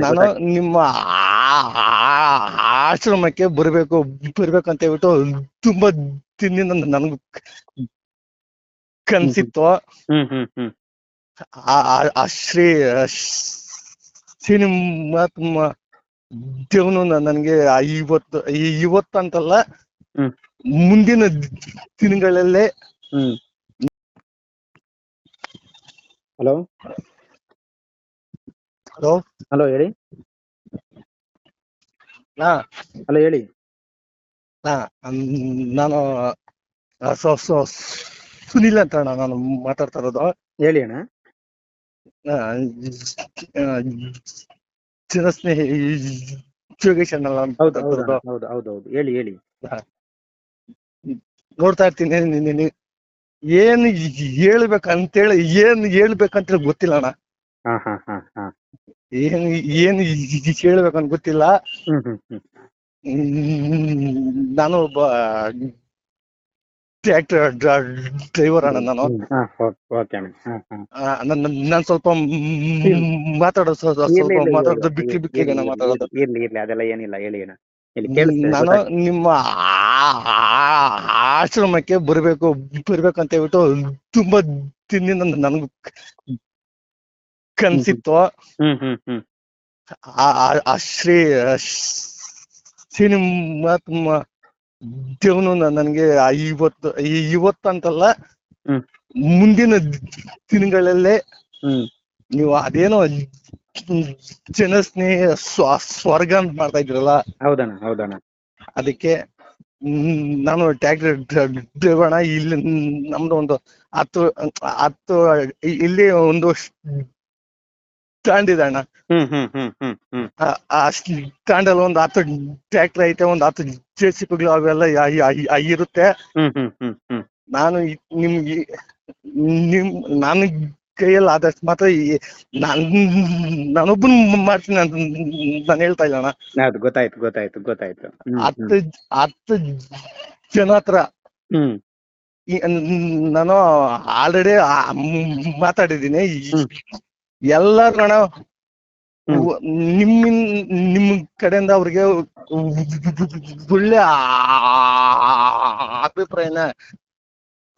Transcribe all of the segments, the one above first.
ನಾನು ನಿಮ್ಮ ಆಶ್ರಮಕ್ಕೆ ಬರ್ಬೇಕು ಬರ್ಬೇಕಂತ ಹೇಳ್ಬಿಟ್ಟು ತುಂಬಾ ದಿನದಿಂದ ನನ್ಗ ಕನ್ಸಿತ್ತು. ಆ- ಶ್ರೀ ಸಿನಿಮಾತ್ಮ ದೇವನು ನನಗೆ ಇವತ್ತು ಈ- ಇವತ್ತು ಅಂತಲ್ಲ ಮುಂದಿನ ದಿನಗಳಲ್ಲೇ ಹಲೋ? ಹಲೋ? ಹಲೋ ಹೇಳಿ. ಹಾ. ಹಲೋ ಹೇಳಿ. ಹಾ ನಾನು ಸೊ ಸೊ ಸುನಿಲ್ ಅಂತ ಅಣ್ಣ ನಾನು ಮಾತಾಡ್ತಾ ಇರೋದು. ಹೇಳಿ ಅಣ್ಣ. ಆ, ಆ, ಜನಸ್ನೇಹಿ ಯೋಗೇಶ್ ಅಣ್ಣ ನಾನು ಹೌದು ಹೌದು ಮಾತಾಡ್ತಾ ಅಣ್ಣ, ಹೌದು ಹೌದು ಹೌದು. ಹೇಳಿ ಹೇಳಿ. ನೋಡ್ತಾ ಇರ್ತೀನಿ ನೀನು ನಿ- ನಿ- ಏನ್ ಹೇಳ್ಬೇಕಂತೇಳಿ ಏನ್ ಹೇಳ್ಬೇಕಂತ ಗೊತ್ತಿಲ್ಲ ಅಣ್ಣ. ಹಾ ಹಾ ಹಾ ಹಾ. ಏನ್ ಏನು ಹೇಳ್ಬೇಕಂತ ಗೊತ್ತಿಲ್ಲ. ನಾನು ಒಬ್ಬ ಟ್ರ್ಯಾಕ್ಟರ್ ಡ್ರೈವರ್ ಅಣ್ಣ ನಾನು. ನಾನು ಸ್ವಲ್ಪ ಮಾತಾಡೋದು ಸ್ವಲ್ಪ ಮಾತಾಡೋದು ಬಿಕ್ಕಿ ಬಿಕ್ಕಿಗೆ ಮಾತಾಡೋದು. ಇರ್ಲಿ ಇರ್ಲಿ ಅದೆಲ್ಲ ಏನಿಲ್ಲ ಹೇಳಿ ನಾನು ನಿಮ್ಮ ಆಶ್ರಮಕ್ಕೆ ಬರ್ಬೇಕು ಬರ್ಬೇಕಂತ ಹೇಳ್ಬಿಟ್ಟು ತುಂಬಾ ದಿನದಿಂದ ನನಗೂ ಹ್ಮ್ ಆ- ಶ್ರೀ ಸಿನಿಮಾತ್ಮ ದೇವನು ನನಗೆ ಇವತ್ತು ಈ- ಇವತ್ತು ಅಂತಲ್ಲ ಮುಂದಿನ ದಿನಗಳಲ್ಲೇ ನೀವು ಅದೇನೋ ಜನ ಸ್ನೇಹ ಸ್ವರ್ಗ ಅಂತ ಮಾಡ್ತಾ ಇದ್ರಲ್ಲ ಹೌದಣ್ಣ ಹೌದಣ್ಣ. ಅದಕ್ಕೆ ನಾನು ಟ್ಯಾಕ್ಟರ್ ಡ್ರೈವರ್ನ ಇಲ್ಲಿ ನಮ್ದು ಒಂದು ಹತ್ತು ಹತ್ತು ಇಲ್ಲಿ ಒಂದು ಇದೆ ಅಣ್ಣ. ಅಲ್ಲಿ ಒಂದು ಹತ್ತು ಟ್ರ್ಯಾಕ್ಟರ್ ಐತೆ ಒಂದ್ ಹತ್ತು ಜೆ ಸಿ ಪಿಗಳು ಅವೆಲ್ಲ ಇರುತ್ತೆ. ನಾನು ನಿಮ್ಗೆ ನಿಮ್ ನಾನು ಕೈಯಲ್ಲಿ ಆದಷ್ಟು ಮಾತ್ರ ನಾನೊಬ್ಬನ್ ಮಾಡ್ತೀನಿ ಅಂತ ನಾನು ಹೇಳ್ತಾ ಇಲ್ಲ ಅಣ್ಣ. ಗೊತ್ತಾಯ್ತು ಗೊತ್ತಾಯ್ತು ಗೊತ್ತಾಯ್ತು. ಹತ್ತು ಹತ್ತು ಜನ ಹತ್ರ ನಾನು ಆಲ್ರೆಡಿ ಮಾತಾಡಿದ್ದೀನಿ. ಹ್ಮ್. ಎಲ್ಲಾರು ಅಣ್ಣ. ನಿಮ್ಮ ನಿಮ್ ಕಡೆಯಿಂದ ಅವ್ರಿಗೆ ಒಳ್ಳೆ ಅಭಿಪ್ರಾಯನ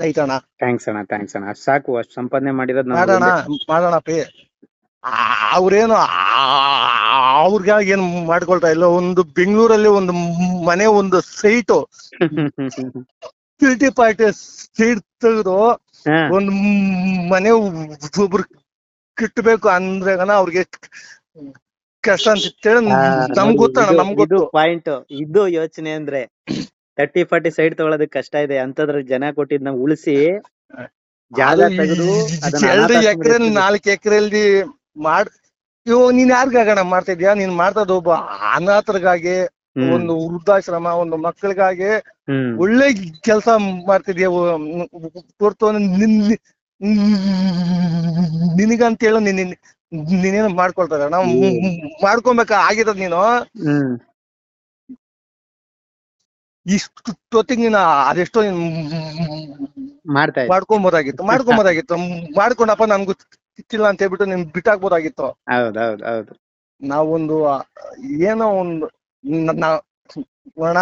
ಐತಣ್ಣ ಥ್ಯಾಂಕ್ಸ್ ಅಣ್ಣ ಥ್ಯಾಂಕ್ಸ್ ಅಣ್ಣ ಸಾಕು ಅಷ್ಟು ಸಂಪಾದನೆ ಮಾಡಿರೋದು ಮಾಡೋಣ ಮಾಡೋಣ ಪಿ ಅವ್ರೇನು ಅವ್ರಿಗಾಗಿ ಏನ್ ಮಾಡ್ಕೊಳ್ತಾ ಇಲ್ಲ ಒಂದು ಬೆಂಗಳೂರಲ್ಲಿ ಒಂದು ಮನೆ ಒಂದು ಸೈಟು ಪಾರ್ಟಿ ಸೈಟ್ ತೆಗೆದು ಒಂದು ಒಂದ್ ಮನೆ ಒಬ್ರು ಕಟ್ಟಬೇಕು ಅಂದ್ರೆ ಅವ್ರಿಗೆ ಕಷ್ಟ ಅಂತ ನಮ್ಗ್ ಗೊತ್ತಣ್ಣ ನಮ್ಗ್ ಇದು ಗೊತ್ತು ಪಾಯಿಂಟ್ ಇದು ಯೋಚನೆ ಅಂದ್ರೆ ತರ್ಟಿ ಫಾರ್ಟಿ ಸೈಡ್ ತಗೊಳೋದಕ್ ಕಷ್ಟ ಇದೆ ಅಂತದ್ರ ಜನ ಕೊಟ್ಟಿದ್ ನಾವು ಉಳಿಸಿ ಜಾಗ ತೆಗೆದು ಎರಡು ಎಕರೆ. ನಾಲ್ಕು ಎಕರೆಯಲ್ಲಿ ಮಾಡ್ ಇವ್ ನೀನ್ ಯಾರಿಗಾಗಣ ಮಾಡ್ತಾ ಇದ್ಯಾ ನೀನ್ ಮಾಡ್ತಾ ಒಬ್ಬ ಅನಾಥರಿಗಾಗಿ ಒಂದು ವೃದ್ಧಾಶ್ರಮ ಒಂದು ಮಕ್ಕಳಿಗಾಗಿ ಒಳ್ಳೆ ಕೆಲಸ ಮಾಡ್ತಿದ್ಯಾ ಹೊರತು ನಿನ್ ನಿನಗಂತೇಳಿ ನೀನ್ ನೀನೇನು ಮಾಡ್ಕೊಳ್ತಾರೆ ನಾವು ಮಾಡ್ಕೊಬೇಕ ಆಗಿರೋದ್ ನೀನು? ಇಷ್ಟೊತ್ತಿಗೆ ನೀನು ಅದೆಷ್ಟೋ ನೀನ್ ಮಾಡ್ಕೊಂಬೋದಾಗಿತ್ತು ಮಾಡ್ಕೊಂಬೋದಾಗಿತ್ತು. ಮಾಡ್ಕೊಂಡಪ್ಪ ನನ್ಗೂ ಸಿಕ್ಕಿಲ್ಲ ಅಂತ ಹೇಳ್ಬಿಟ್ಟು ನೀನ್ ಬಿಟ್ಟಾಕ್ಬೋದಾಗಿತ್ತು. ಹೌದ್ ಹೌದ್ ಹೌದು. ನಾವೊಂದು ಏನೋ ಒಂದು ಅಣ್ಣ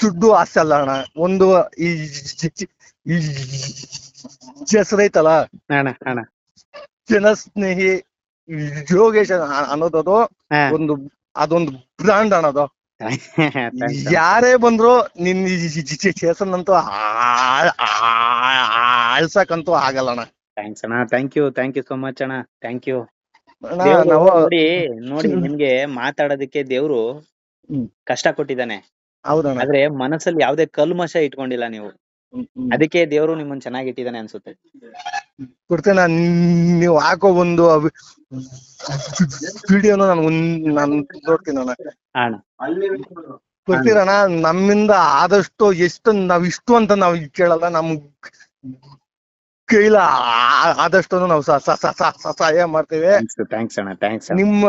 ದುಡ್ಡು ಆಸೆ ಅಲ್ಲ ಅಣ್ಣ. ಒಂದು ಈ ಹೆಸರೈತಲ್ಲ ಅಣ್ಣ ಅಣ್ಣ. ಜನಸ್ನೇಹಿ ಯೋಗೇಶ್ ಅನ್ನೋದು ಅನ್ನೋದದು ಒಂದು ಅದೊಂದು ಬ್ರಾಂಡ್ ಅನ್ನೋದು. ಯಾರೇ ಬಂದ್ರು ನಿನ್ ಹೆಸರಂತೂ ಆಳ್ಸಕಂತೂ ಆಗಲ್ಲ ಅಣ್ಣ. ಥ್ಯಾಂಕ್ಸ್ ಅಣ್ಣ. Thank you thank you so much ಅಣ್ಣ. ಥ್ಯಾಂಕ್ ಯು ನೋಡಿ ನೋಡಿ ನಿಮ್ಗೆ ಮಾತಾಡೋದಕ್ಕೆ ದೇವ್ರು ಕಷ್ಟ ಕೊಟ್ಟಿದ್ದಾನೆ. ಆದ್ರೆ ಮನಸ್ಸಲ್ಲಿ ಯಾವ್ದೇ ಕಲ್ಮಶ ಇಟ್ಕೊಂಡಿಲ್ಲ ನೀವು. ಅದಕ್ಕೆ ದೇವರು ನಿಮ್ಮನ್ನ ಚೆನ್ನಾಗಿ ಇಟ್ಟಿದ್ದಾನೆ ಅನ್ಸುತ್ತೆ. ಕೊಡ್ತೇನೆ ನಾನ್ ನೀವು ಹಾಕೋ ಒಂದು ವಿಡಿಯೋನ ನಾನು ನಾನು ನೋಡ್ತೀನಿ ಅಣ್ಣ. ಅಣ್ಣ. ಕೊಡ್ತೀರಣ್ಣ? ನಮ್ಮಿಂದ ಆದಷ್ಟು ಎಷ್ಟು ನಾವ್ ಇಷ್ಟು ಅಂತ ನಾವ್ ಕೇಳಲ್ಲ ನಮ್ ಕೈಲ ಆದಷ್ಟು ನಾವು ಸಹಾಯ ಮಾಡ್ತೇವೆ. ಥ್ಯಾಂಕ್ಸ್ ಅಣ್ಣ ಥ್ಯಾಂಕ್ಸ್ ನಿಮ್ಮ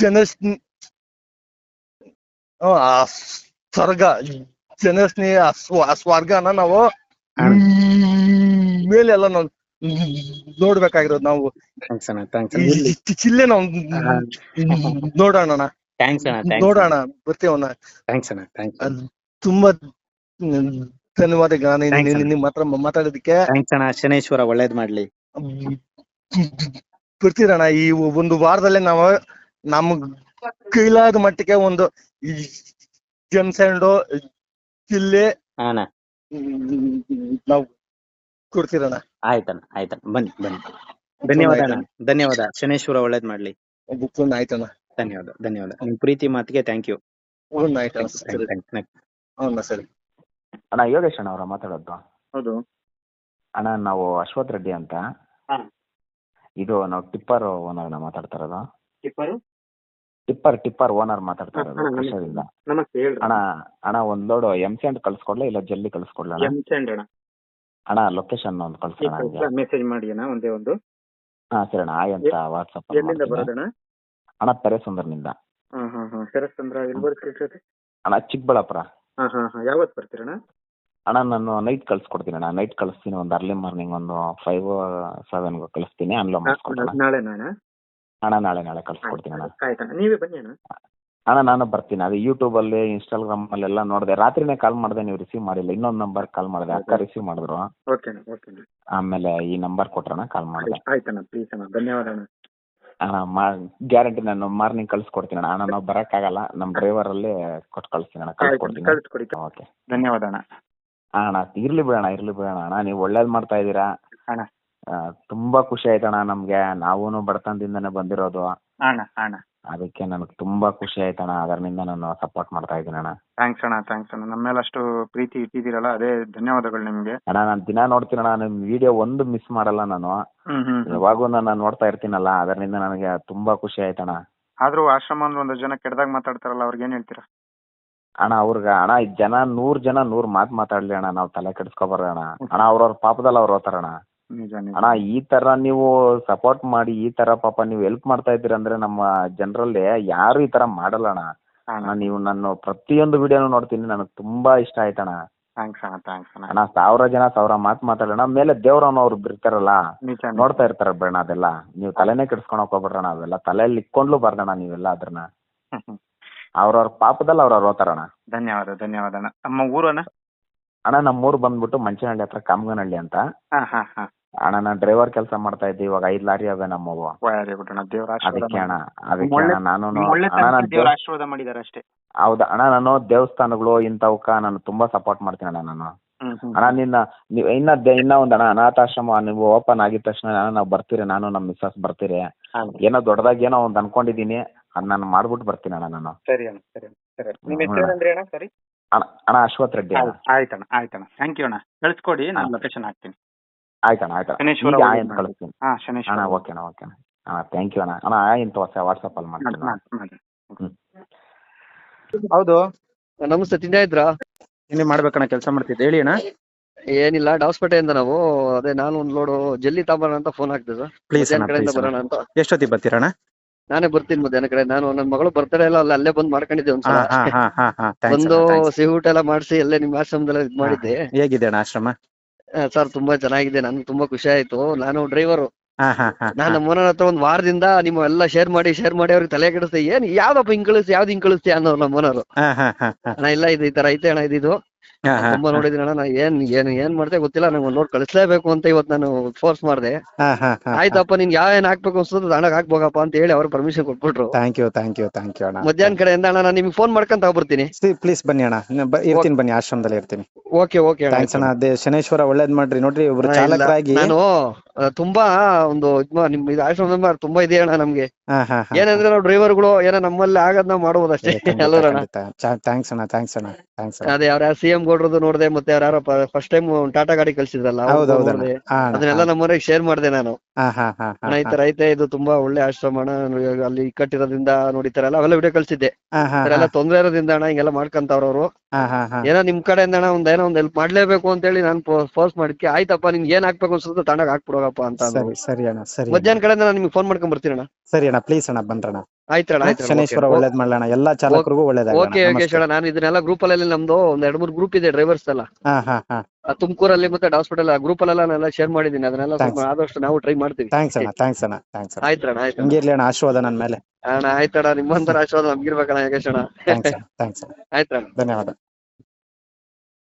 ಜನ ಸ್ವರ್ಗ ಜನಸ್ನೇಹ ಸ್ವ ಸ್ವರ್ಗನ ನಾವು ಮೇಲೆ ಮೇಲೆಲ್ಲ ನಾವು ನೋಡ್ಬೇಕಾಗಿರೋದು ನಾವು. ಥ್ಯಾಂಕ್ಸ್ ಅಣ್ಣ ಥ್ಯಾಂಕ್ಸ್ ನಾವು. ನೋಡೋಣ. ಥ್ಯಾಂಕ್ಸ್ ಅಣ್ಣ ನೋಡೋಣ ಬರ್ತೀವಣ್ಣ ಥ್ಯಾಂಕ್ಸ್ ಅಣ್ಣ ಥ್ಯಾಂಕ್ಸ್ ತುಂಬಾ ಧನ್ಯವಾದ ಧನ್ಯವಾದಗಳು. ನಿಮ್ಮ ಹತ್ರ ಮಾತಾಡೋದಕ್ಕೆ. ಥ್ಯಾಂಕ್ಸ್ ಅಣ್ಣ ಶನೇಶ್ವರ ಒಳ್ಳೇದ್ ಮಾಡ್ಲಿ. ಬರ್ತೀರಣ್ಣ. ಈ ಒಂದು ವಾರದಲ್ಲೇ ನಾವು ನಮ್ಗ್ ಕೈಲಾದ ಮಟ್ಟಿಗೆ ಒಂದು ಜನ್ಸಂಡು ಜಿಲ್ಲೆ ಅಣ್ಣ. ನಾವು ಕೊಡ್ತೀರಣ್ಣ. ಆಯ್ತಣ್ಣ ಆಯ್ತಣ್ಣ. ಬನ್ನಿ ಬನ್ನಿ. ಧನ್ಯವಾದ ಅಣ್ಣ. ಧನ್ಯವಾದ. ಶನೇಶ್ವರ ಒಳ್ಳೇದ್ ಮಾಡ್ಲಿ. ಬುಕ್ಕೊಂಡ್ ಆಯ್ತಣ್ಣ. ಧನ್ಯವಾದ ಧನ್ಯವಾದ. ನಿಮ್ ಪ್ರೀತಿ ಮಾತಿಗೆ ಥ್ಯಾಂಕ್ ಯು ಒಂದ್ ಆಯ್ತಣ್ಣ ಸರಿ. ಅಣ್ಣ ಯೋಗೇಶ್ ಅಣ್ಣ ಅವರ ಮಾತಾಡೋದು. ಹೌದು. ಅಣ್ಣ ನಾವು ಅಶ್ವಥ್ ರೆಡ್ಡಿ ಅಂತ. ಹಾ. ಇದು ನಾವು ಟಿಪ್ಪರ್ ಓನರ್ ಮಾತಾಡ್ತಾ ಇರೋದು. ಟಿಪ್ಪರು? ಟಿಪ್ಪರ್ ಟಿಪ್ಪರ್ ಓನರ್ ಮಾತಾಡ್ತಾ ಇರೋದು ನಮಸ್ತೆ. ಕೃಷ್ಣದಿಂದ. ನಮಸ್ತೆ ಹೇಳ್ರಿ. ಅಣ್ಣ ಅಣ್ಣ ಒಂದ್ ಲೋಡ್ ಎಂ ಸೆಂಡ್ ಕಳ್ಸ್ಕೊಡ್ಲಾ ಇಲ್ಲ ಜಲ್ಲಿ ಕಳ್ಸ್ಕೊಡ್ಲಾ ಅಣ್ಣ? ಎಂ ಅಣ್ಣ. ಅಣ್ಣ ಲೊಕೇಶನ್ ಒಂದು ಕಳ್ಸೋಣ ನನಗೆ ಮೆಸೇಜ್ ಮಾಡಿ ಅಣ್ಣ ಒಂದೇ ಒಂದು. ಹಾ ಸರಿ ಅಣ್ಣ ಆಯ್ ಅಂತ ವಾಟ್ಸಪ್ ಎಲ್ಲಿಂದ ಬರೋದಣ್ಣ? ಅಣ್ಣ ಪೆರೆ ಸುಂದರ್ನಿಂದ ಹಾ ಹಾ ಹಾ ಸರಸ್ತಂದ್ರ ಎಲ್ಲಿ ಬರ್ತೀರಿ ಅಣ್ಣ? ಚಿಕ್ಕಬಳ್ಳಾಪುರ. ಹಾ ಹಾ ಬರ್ತೀರಣ್ಣ? ಅಣ್ಣ ನಾನು ನೈಟ್ ಕಳ್ಸ್ಕೊಡ್ತೀನಿ ಅಣ್ಣ ನೈಟ್ ಕಳಿಸ್ತೀನಿ ಒಂದು ಅರ್ಲಿ ಮಾರ್ನಿಂಗ್ ಒಂದು ಫೈವ್ ಸೆವೆನ್ಗೆ ಕಳಿಸ್ತೀನಿ ಅನ್ಲೋ ಮಾಡಿಸ್ಕೊಡೋಣ ನಾಳೆ ನಾಳೆ ಅಣ್ಣ ನಾಳೆ ನಾಳೆ ಕಳ್ಸ್ಕೊಡ್ತೀನಿ ಅಣ್ಣ. ಆಯ್ತಣ್ಣ ನೀವೇ ಬನ್ನಿ ಅಣ್ಣ. ಅಣ್ಣ ನಾನು ಬರ್ತೀನಿ. ಅದೇ ಯೂಟ್ಯೂಬ್ ಅಲ್ಲಿ ಇನ್ಸ್ಟಾಗ್ರಾಮ್ ಅಲ್ಲಿ ಎಲ್ಲ ನೋಡಿದೆ. ರಾತ್ರಿನೇ ಕಾಲ್ ಮಾಡಿದೆ ನೀವು ರಿಸೀವ್ ಮಾಡಿಲ್ಲ. ಇನ್ನೊಂದು ನಂಬರ್ ಕಾಲ್ ಮಾಡಿದೆ. ಅಕ್ಕ ರಿಸೀವ್ ಮಾಡಿದ್ರು. ಓಕೆ ಅಣ್ಣ ಓಕೆ ಅಣ್ಣ. ಆಮೇಲೆ ಈ ನಂಬರ್ ಕೊಟ್ರಣ್ಣ ಕಾಲ್ ಮಾಡಿದೆ. ಆಯ್ತಣ್ಣ ಪ್ಲೀಸ್ ಅಣ್ಣ. ಧನ್ಯವಾದ ಅಣ್ಣ. ಅಣ್ಣ ಮಾ ಗ್ಯಾರಂಟಿ ನಾನು ಮಾರ್ನಿಂಗ್ ಕಳ್ಸ್ಕೊಡ್ತೀನಿ ಅಣ್ಣ. ಅಣ್ಣ ನಾವು ಬರೋಕ್ಕಾಗಲ್ಲ. ನಮ್ಮ ಡ್ರೈವರ್ ಅಲ್ಲಿ ಕೊಟ್ಟು ಕಳಿಸ್ತೀನಿ ಅಣ್ಣ. ಕಳ್ಸ್ಕೊಡ್ತೀನಿ. ಕಳಿಸ್ಕೊಡಿ. ಓಕೆ ಧನ್ಯವಾದ ಅಣ್ಣ. ಅಣ್ಣ ಇರ್ಲಿ ಬಿಡೋಣ ಇರ್ಲಿ ಬಿಡೋಣ ಅಣ್ಣ ನೀವು ಒಳ್ಳೇದು ಮಾಡ್ತಾ ಇದ್ದೀರಾ? ಅಣ್ಣ. ತುಂಬಾ ಖುಷಿ ಆಯ್ತಣ್ಣ ನಮ್ಗೆ. ನಾವೂನು ಬಡತನದಿಂದನೇ ಬಂದಿರೋದು. ಅಣ್ಣ ಅಣ್ಣ. ಅದಕ್ಕೆ ನನಗೆ ತುಂಬಾ ಖುಷಿ ಆಯ್ತಣ್ಣ ಅದರಿಂದ ನಾನು ಸಪೋರ್ಟ್ ಮಾಡ್ತಾ ಇದ್ದೀನಿ ಅಣ್ಣ. ಥ್ಯಾಂಕ್ಸ್ ಅಣ್ಣ ಥ್ಯಾಂಕ್ಸ್ ಅಣ್ಣ. ನಮ್ಮ ಮೇಲೆ ಅಷ್ಟು ಪ್ರೀತಿ ಇಟ್ಟಿದ್ದೀರಲ್ಲ ಅದೇ ಧನ್ಯವಾದಗಳು ನಿಮಗೆ. ಅಣ್ಣ ನಾನು ದಿನ ನೋಡ್ತೀನಿ ಅಣ್ಣ. ನಿಮ್ಮ ವಿಡಿಯೋ ಒಂದು ಮಿಸ್ ಮಾಡಲ್ಲ ನಾನು. ಹ್ಮ್ ಹ್ಮ್ ಯಾವಾಗೂ ನಾನು ನೋಡ್ತಾ ಇರ್ತೀನಲ್ಲ ಅದರಿಂದ ನನಗೆ ತುಂಬಾ ಖುಷಿ ಆಯ್ತಣ್ಣ ಆದ್ರೂ ಆಶ್ರಮ ಅಂದ್ರೆ ಒಂದು ಜನ ಕೆಟ್ಟದಾಗ ಮಾತಾಡ್ತಾರಲ್ಲ ಅವ್ರಿಗೆ ಏನ್ ಹೇಳ್ತೀರಾ? ಅಣ್ಣ ಅವ್ರಿಗೆ ಅಣ್ಣ ಈ ಜನ ನೂರ್ ಜನ ನೂರ್ ಮಾತ್ ಮಾತಾಡ್ಲಿ ಅಣ್ಣ. ನಾವು ತಲೆ ಕೆಡಿಸ್ಕೊಬಾರ್ದು ಅಣ್ಣ. ಅಣ್ಣ ಅವ್ರವ್ರ ಪಾಪದಲ್ಲಿ ಅವ್ರು ಹೋತಾರಣ್ಣ ನಿಜ ನಿಜ. ಅಣ್ಣ ಈ ತರ ನೀವು ಸಪೋರ್ಟ್ ಮಾಡಿ ಈ ತರ ಪಾಪ ನೀವು ಹೆಲ್ಪ್ ಮಾಡ್ತಾ ಇದ್ದೀರ ಅಂದ್ರೆ ನಮ್ಮ ಜನರಲ್ಲಿ ಯಾರು ಈ ತರ ಮಾಡಲ್ಲ ಅಣ್ಣ. ಅಣ್ಣ. ಅಣ್ಣ ನೀವು ನಾನು ಪ್ರತಿಯೊಂದು ವಿಡಿಯೋನು ನೋಡ್ತೀನಿ ನನಗೆ ತುಂಬಾ ಇಷ್ಟ ಆಯ್ತಣ್ಣ ಥ್ಯಾಂಕ್ಸ್ ಅಣ್ಣ ಥ್ಯಾಂಕ್ಸ್ ಅಣ್ಣ. ಅಣ್ಣ ಸಾವಿರ ಜನ ಸಾವಿರ ಮಾತು ಮಾತಾಡೋಣ ಮೇಲೆ ದೇವ್ರನ್ನ ಅವ್ರು ಬಿರ್ತಾರಲ್ಲ ನಿಜ ನಿಜ. ನೋಡ್ತಾ ಇರ್ತಾರೆ ಬೇಡ ಅದೆಲ್ಲ. ನೀವು ತಲೆನೇ ಕೆಡ್ಸ್ಕೊಳಕ್ ಹೋಗ್ಬೇಡ್ರಣ ಅವೆಲ್ಲ ತಲೆಯಲ್ಲಿ ಇಕ್ಕೊಂಡ್ಲು ಬಾರ್ದಣ್ಣ ನೀವೆಲ್ಲ ಅದ್ರನ್ನ. ಹ್ಮ್, ಹ್ಮ್. ಅವ್ರವ್ರ ಪಾಪದಲ್ಲಿ ಅವ್ರವ್ರು ಓದ್ತಾರಣ್ಣ ಧನ್ಯವಾದ ಧನ್ಯವಾದ ಅಣ್ಣ. ನಮ್ಮ ಊರು ಅಣ್ಣ? ಅಣ್ಣ ನಮ್ಮೂರು ಬಂದ್ಬಿಟ್ಟು ಮಂಚನಹಳ್ಳಿ ಹತ್ರ ಕಾಮಗನಹಳ್ಳಿ ಅಂತ. ಹಾ ಹಾ ಹಾ. ಅಣ್ಣ ನಾನು ಡ್ರೈವರ್ ಕೆಲಸ ಮಾಡ್ತಾ ಇದ್ದೆ ಇವಾಗ ಐದು ಲಾರಿ ಅವೆ ನಮ್ಮವು. ದೇವ್ರ ಅದಕ್ಕೆ ಅಣ್ಣ ಅದಕ್ಕೆ ಒಳ್ಳೆ- ಅಣ್ಣ ನಾನು ಒಳ್ಳೆ ಅಣ್ಣ ನಾನು ದೇವ್ರ ಆಶೀರ್ವಾದ ಮಾಡಿದಾರೆ ಅಷ್ಟೇ ಹೌದಾ ಅಣ್ಣ ನಾನು ದೇವಸ್ಥಾನಗಳು ಇಂಥವಕ್ಕ ನಾನು ತುಂಬಾ ಸಪೋರ್ಟ್ ಮಾಡ್ತೀನಿ ಅಣ್ಣ ನಾನು. ಹ್ಮ್ ಹ್ಮ್ ಅಣ್ಣ ನಿನ್ನ ನೀವು ಇನ್ನ ದೆ- ಇನ್ನ ಒಂದು ಅಣ್ಣ ಅನಾಥಾಶ್ರಮ ನೀವು ಓಪನ್ ಆಗಿದ ತಕ್ಷಣ ಅಣ್ಣ ನಾವು ಬರ್ತೀರಿ ನಾನು ನಮ್ಮ ಮಿಸ್ಸಸ್ ಬರ್ತೀರಿ. ಏನೋ ದೊಡ್ಡದಾಗಿ ಏನೋ ಒಂದ್ ಅನ್ಕೊಂಡಿದೀನಿ ಅದ್ ನಾನು ಮಾಡ್ಬಿಟ್ಟು ಬರ್ತೀನಿ ಅಣ್ಣ ನಾನು. ಸರಿ ಅಣ್ಣ ಸರಿ ಅಣ್ಣ, ಸರಿ ಅಣ್ಣ. ನಿಮ್ಮ ಹೆಸರು ಏನಂದ್ರಿ ಅಣ್ಣ ಸರಿ? ಅಣ್ಣ ಅಣ್ಣ ಅಶ್ವಥ್ ರೆಡ್ಡಿ ಅಣ್ಣ. ಆಯ್ತಣ್ಣ ಆಯ್ತಣ್ಣ. ಥ್ಯಾಂಕ್ ಯು ಅಣ್ಣ. ಕಳಿಸ್ಕೊಡಿ ನಾನು ಹಾ. ಲೊಕೇಶನ್ ಹಾಕ್ತೀನಿ. ಆಯ್ತಣ್ಣ ಆಯ್ತಣ್ಣ. ಶನೇಶ್ವರ ಈಗ. ಕಳಿಸ್ತೀನಿ. ಹಾ ಅಣ್ಣ ಶನೇಶ್ವರ ಓಕೆ ಅಣ್ಣ ಓಕೆ ಅಣ್ಣ ಅಣ್ಣ ಥ್ಯಾಂಕ್ ಯು ಅಣ್ಣ. ಅಣ್ಣ ಇಂತ ಹೊಸ ವಾಟ್ಸಪ್ ಅಲ್ಲಿ ಮಾಡಿ, ಮಾಡ್ತೀನಿ ಮಾಡಿ, ಮಾಡಿ. ಹ್ಮ್. ಹೌದು. ನಮಸ್ತೆ ತಿಂಡಿ ಆಯ್ತ್ರಾ? ಇನ್ನೇ ಮಾಡ್ಬೇಕಣ್ಣ ಕೆಲಸ ಮಾಡ್ತಿದ್ದೆ. ಹೇಳಿ ಅಣ್ಣ. ಏನಿಲ್ಲ ಡಾಸ್ಪೇಟೆಯಿಂದ ನಾವು. ಅದೇ ನಾನು ಒಂದ್ ಲೋಡು ಜಲ್ಲಿ ತಗೋಣ ಅಂತ ಫೋನ್ ಹಾಕ್ತಿದ್ದೆ ಪ್ಲೀಸ್ ಅಣ್ಣ ಕಡೆಯಿಂದ ಬರೋಣ ಅಂತ. ಎಷ್ಟೊತ್ತಿಗೆ ಬರ್ತೀರಣ್ಣ ನಾನೇ ಬರ್ತೀನಿ ಮಧ್ಯಾಹ್ನ ಕಡೆ. ನಾನು ನನ್ನ ಮಗಳು ಬರ್ತಡೇ ಎಲ್ಲ ಅಲ್ಲೇ ಬಂದ್ ಮಾಡ್ಕೊಂಡಿದ್ದೆ ಒಂದು ಒಂದ್ಸಲ. ಹಾ ಹಾ ಹಾ ಹಾ ಥ್ಯಾಂಕ್ಸ್ ಬಂದು thanks. ಸಿಹಿ ಊಟ ಎಲ್ಲ ಮಾಡಿಸಿ ಅಲ್ಲೇ ನಿಮ್ಮ ಆಶ್ರಮದಲ್ಲಿ ಇದ್ ಮಾಡಿದ್ದೆ. ಹೇಗಿದೆ ಅಣ್ಣ ಆಶ್ರಮ? ಸರ್ ತುಂಬಾ ಚೆನ್ನಾಗಿದೆ. ನನ್ಗೆ ತುಂಬಾ ಖುಷಿ ಆಯ್ತು. ನಾನು ಡ್ರೈವರ್ ಹಾ ಹಾ ಹಾ ನಾನು ನಮ್ಮ ಓನರ್ ಹತ್ರ ಒಂದ್ ವಾರದಿಂದ ನಿಮ್ಮ ಎಲ್ಲ ಶೇರ್ ಮಾಡಿ ಶೇರ್ ಮಾಡಿ ಅವ್ರಿಗೆ ತಲೆ ಕೆಡಿಸ್ದೆ. ಏನ್ ಯಾವ್ದಪ್ಪ ಹಿಂಗ್ ಕಳಿಸ್ತಿ ಯಾವ್ದು ಹಿಂಗ್ ಕಳಿಸ್ತಿ ಅನ್ನೋ ನಮ್ಮ ಓನರ್ ಹಾ ಹಾ ಹಾ ಹಾ. ಅಣ್ಣ ಇಲ್ಲ ಇದು ಈ ತರ ಐತೆ ಅಣ್ಣ ಇದಿದು ತುಂಬಾ ನೋಡಿದೀನಿ ಅಣ್ಣ ನಾ ಏನ್ ಏನ್ ಏನ್ ಮಾಡ್ದೆ ಗೊತ್ತಿಲ್ಲ ನಂಗೆ ಒಂದ್ ನೋಡ್ ಕಳಿಸ್ಲೇಬೇಕು ಅಂತ ಇವತ್ತು ನಾನು ಫೋರ್ಸ್ ಮಾಡ್ದೆ. ಆಯ್ತಪ್ಪ ನಿನ್ ಯಾವ ಏನ್ ಹಾಕ್ಬೇಕು ಅನ್ಸುತ್ತೆ ಹಣಕ್ ಹಾಕ್ಬೋಕಪ್ಪ ಅಂತ ಹೇಳಿ ಅವ್ರು permission ಕೊಟ್ಬಿಟ್ರು. Thank you thank you thank you ಅಣ್ಣ. ಮಧ್ಯಾಹ್ನ ಕಡೆಯಿಂದ ಅಣ್ಣ ನಾನು ನಿಮ್ಗೆ ಫೋನ್ ಮಾಡ್ಕೊಂತ ಹೋಗ್ಬಿಡ್ತೀನಿ ಪ್ಲೀಸ್ ಬನ್ನಿ ಅಣ್ಣ ಇರ್ತೀನಿ ಬನ್ನಿ ಆಶ್ರಮದಲ್ಲಿ ಇರ್ತೀನಿ. ಓಕೆ ಓಕೆ ಥ್ಯಾಂಕ್ಸ್ ಅಣ್ಣ ಅದೇ ಶನೇಶ್ವರ ಒಳ್ಳೇದ್ ಮಾಡ್ರಿ ನೋಡ್ರಿ ಒಬ್ರು ಚಾಲಕರಾಗಿ ನಾನು ತುಂಬಾ ಒಂದು ನಿಮ್ ಇದು ಆಶ್ರಮ ತುಂಬಾ ಇದೆ ಅಣ್ಣ ನಮ್ಗೆ. ಏನಂದ್ರೆ ನಾವು ಡ್ರೈವರ್ಗಳು ಏನೋ ನಮ್ಮಲ್ಲಿ ಆಗದ್ ನಾವು ಮಾಡ್ಬೋದಷ್ಟೇ ಅಷ್ಟೇ. ಥ್ಯಾಂಕ್ಸ್ ಅಣ್ಣ. ಥ್ಯಾಂಕ್ಸ್ ಅಣ್ಣ ಥ್ಯಾಂಕ್ಸ್ ಅದೇ ಅವ್ರ ಸಿ ಎಂ ಗೌಡ್ರದ್ದು ನೋಡ್ದೆ ಮತ್ತೆ ಅವ್ರ ಯಾರೋ ಫಸ್ಟ್ ಟೈಮ್ ಟಾಟಾ ಗಾಡಿ ಕಳ್ಸಿದ್ರಲ್ಲ. ಅದನ್ನೆಲ್ಲ ನಮ್ಮನೆಗೆ ಶೇರ್ ಮಾಡ್ದೆ ನಾನು. ಅಣ್ಣ ಈ ತರ ಐತೆ ಇದು ತುಂಬಾ ಒಳ್ಳೆ ಆಶ್ರಮ ಅಣ್ಣ. ಅಲ್ಲಿ ಇಕ್ಕಟ್ಟಿರೋದ್ರಿಂದ ನೋಡಿತಾರಲ್ಲ ಅವೆಲ್ಲ ವಿಡಿಯೋ ಕಳ್ಸಿದ್ದೆ. ಎಲ್ಲ ತೊಂದ್ರೆ ಇರೋದ್ರಿಂದ ಅಣ್ಣ ಹಿಂಗೆಲ್ಲ ಮಾಡ್ಕಂತವ್ರ ಅವ್ರು ಏನೋ ನಿಮ್ ಕಡೆಯಿಂದ ಅಣ್ಣ ಒಂದ್ ಏನೋ ಒಂದ್ ಹೆಲ್ಪ್ ಮಾಡ್ಲೇಬೇಕು ಅಂತ ಹೇಳಿ ನಾನು ಫೋರ್ಸ್ ಮಾಡಿದ್ಕೆ ಆಯ್ತಪ್ಪ ನಿಮ್ಗೆ ಏನ್ ಹಾಕ್ಬೇಕು ಅನ್ಸುತ್ತೆ ತಣ್ಣಗ್ ಹೋಗಪ್ಪ ಅಂತ ಸರಿ ಸರಿ ಅಣ್ಣ ಸರಿ ಮಧ್ಯಾಹ್ನ ಕಡೆ ನಾನು ನಿಮ್ಗೆ ಫೋನ್ ಮಾಡ್ಕೊಂಡ್ ಬರ್ತೀನಿ ಅಣ್ಣ ಸರಿ ಅಣ್ಣ ಪ್ಲೀಸ್ ಅಣ್ಣ ಬಂದ್ರಣ ಆಯ್ತಣ್ಣ ಶನೇಶ್ವರ ಒಳ್ಳೇದ್ ಮಾಡೋಣ ಎಲ್ಲಾ ಚಾಲಕರಿಗೂ ಒಳ್ಳೇದಾಗ ಓಕೆ ಓಕೆ ನಾನು ಇದನ್ನೆಲ್ಲ ಗ್ರೂಪ್ ಅಲ್ಲಿ ನಮ್ದು ಒಂದ್ ಎರಡ್ ಮೂರ್ ಗ್ರೂಪ್ ಇದೆ ಡ್ರೈವರ್ಸ್ ಎಲ್ಲ. ಹಾ ಹಾ ಹಾ. ತುಮಕೂರಲ್ಲಿ ಮತ್ತೆ ಹಾಸ್ಪಿಟಲ್ ಗ್ರೂಪ್ ಅಲ್ಲೆಲ್ಲ ನಾನೆಲ್ಲ ಶೇರ್ ಮಾಡಿದ್ದೀನಿ ಅದನ್ನೆಲ್ಲ ಆದಷ್ಟು ನಾವು ಟ್ರೈ ಮಾಡ್ತೀವಿ. ಥ್ಯಾಂಕ್ಸ್ ಅಣ್ಣ ಥ್ಯಾಂಕ್ಸ್ ಅಣ್ಣ ಥ್ಯಾಂಕ್ಸ್ ಅಣ್ಣ. ಆಯ್ತಣ್ಣ ಆಯ್ತು ಹಿಂಗಿರ್ಲಿ ಅಣ್ಣ ಆಶೀರ್ವಾದ ನನ್ನ ಮೇಲೆ. ಅಣ್ಣ ಆಯ್ತಣ್ಣ. ನಿಮ್ಮಂತರ ಆಶೀರ್ವಾದ ನಮ್ಗಿರ್ಬೇಕಣ್ಣ ಯೋಗೇಶ್ ಅಣ್ಣ ಥ್ಯಾಂಕ್ಸ್ ಥ್ಯಾಂಕ್ಸ್ ಆಯ್ತಣ್ಣ. ಧನ್ಯವಾದ.